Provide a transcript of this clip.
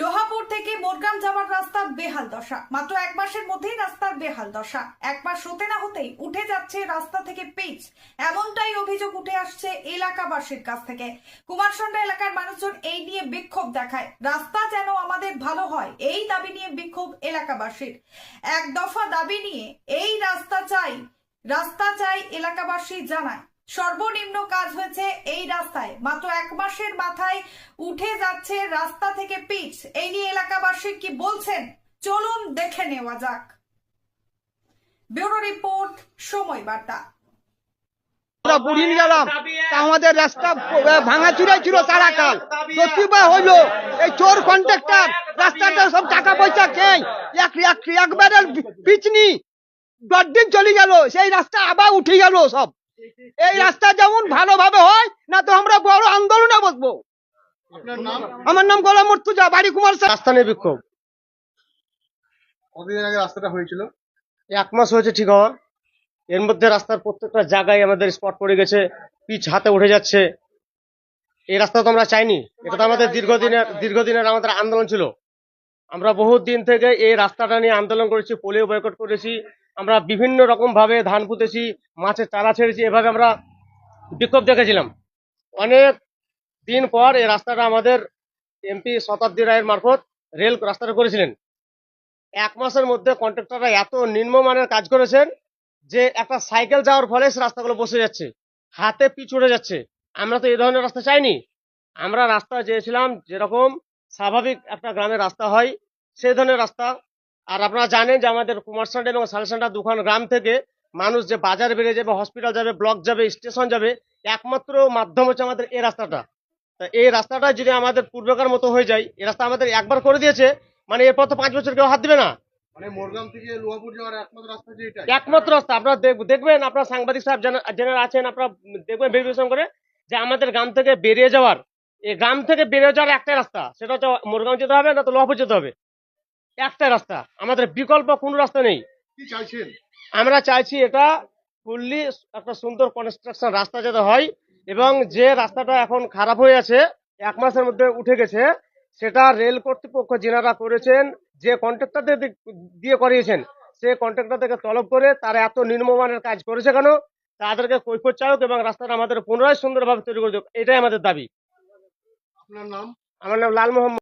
লোহাপুর থেকে মোরগ্রাম যাওয়ার রাস্তা বেহাল দশা। মাত্র এক মাসের মধ্যেই রাস্তার বেহাল দশা। এক মাস হতে না হতেই উঠে যাচ্ছে রাস্তা থেকে পিচ। এমনটাই অভিযোগ উঠে আসছে এলাকাবাসীর কাছ থেকে। কুমারসন্ডা এলাকার মানুষজন এই নিয়ে বিক্ষোভ দেখায়। রাস্তা যেন আমাদের ভালো হয়, এই দাবি নিয়ে বিক্ষোভ এলাকাবাসীর। এক দফা দাবি নিয়ে এই রাস্তা চাই রাস্তা চাই এলাকাবাসী জানায়। সর্বনিম্ন কাজ হয়েছে রাস্তায়। মাত্র এক মাসের মাথায় উঠে যাচ্ছে রাস্তা থেকে পিচ। এই নিয়ে এলাকাবাসী কি বলছেন? চলুন দেখে নেওয়া যাক। ব্যুরো রিপোর্ট, সময় বার্তা। আমাদের রাস্তা ভাঙা ছিল তারা কাল প্রতিবার হইল, এই চোর কন্ট্রাক্টর। রাস্তাটা সব টাকা পয়সা খেয়ে, এক এক একবারে পিছনি দশ দিন চলে গেল, সেই রাস্তা আবার উঠে গেল সব। এই রাস্তা যেমন ভালোভাবে হয় না তো আমরা বড় আন্দোলনে বসবো। আমার নাম গোলাম মর্তুজা বাড়ি কুমার রাস্তা নিয়ে বিক্ষোভ। কতদিন আগে রাস্তাটা হয়েছিল? এক মাস হয়েছে ঠিক হওয়া এর মধ্যে রাস্তার প্রত্যেকটা জায়গায় আমাদের স্পট পড়ে গেছে পিচ হাতে উঠে যাচ্ছে। এই রাস্তা তো আমরা চাইনি। এটা তো আমাদের দীর্ঘদিনের দীর্ঘদিনের আমাদের আন্দোলন ছিল। আমরা বহুত দিন থেকে এই রাস্তাটা নিয়ে আন্দোলন করেছি পোলিও বয়কট করেছি। আমরা বিভিন্ন রকম ভাবে ধান পুঁতেছি, মাছের চারা ছেড়েছি, এভাবে আমরা বিক্ষোভ দেখেছিলাম অনেক দিন পর এই রাস্তাটা আমাদের এমপি শতাব্দী রায়ের মারফত রেল রাস্তাটা করেছিলেন। এক মাসের মধ্যে কন্ট্রাক্টররা এত নিম্নমানের কাজ করেছেন যে একটা সাইকেল যাওয়ার ফলে সে রাস্তাগুলো বসে যাচ্ছে, হাতে উঠে যাচ্ছে। আমরা তো এই ধরনের রাস্তা চাইনি। আমরা রাস্তা চেয়েছিলাম যেরকম স্বাভাবিক একটা গ্রামের রাস্তা হয়, সেই ধরনের রাস্তা আর আপনারা জানেন যে আমাদের কুমারসান্ড এবং সালসান্ডা দুখান গ্রাম থেকে মানুষ যে বাজার বেরিয়ে যাবে হসপিটাল যাবে ব্লক যাবে স্টেশন যাবে একমাত্র মাধ্যম হচ্ছে আমাদের এই রাস্তাটা। তা এই রাস্তাটা যদি আমাদের পূর্বেকার মতো হয়ে যায় এই রাস্তা আমাদের একবার করে দিয়েছে মানে এরপর তো পাঁচ বছর কেউ হাত দিবে না। মানে মোরগ্রাম থেকে লোহাপুর যাওয়ার একমাত্র রাস্তা যে এটা একমাত্র রাস্তা। আপনারা দেখ- দেখবেন আপনার সাংবাদিক সাহেব যারা- আছেন আপনারা দেখবেন ভেরিফিকেশন করে যে আমাদের গ্রাম থেকে বেরিয়ে যাওয়ার এই গ্রাম থেকে বেরিয়ে যাওয়ার একটাই রাস্তা সেটা হচ্ছে মোরগাঁও যেতে হবে না তো লোহাপুর যেতে হবে। একটাই রাস্তা। আমাদের বিকল্প কোনো রাস্তা নেই। কি চাইছেন? আমরা চাইছি এটা ফুললি একটা সুন্দর কনস্ট্রাকশন রাস্তা যাতে হয় এবং যে রাস্তাটা এখন খারাপ হয়ে আছে এক মাসের মধ্যে উঠে গেছে সেটা রেল কর্তৃপক্ষ যেনারা করেছেন যে কন্ট্রাক্টরদের দিয়ে করিয়েছেন সে কন্ট্রাক্টরদেরকে তলব করে তারা এত নিম্নমানের কাজ করেছে কেন? তাদেরকে কৈফত চাওক এবং রাস্তাটা আমাদের পুনরায় সুন্দরভাবে তৈরি করে দেব এটাই আমাদের দাবি। আপনার নাম? আমার নাম লাল মোহাম্মদ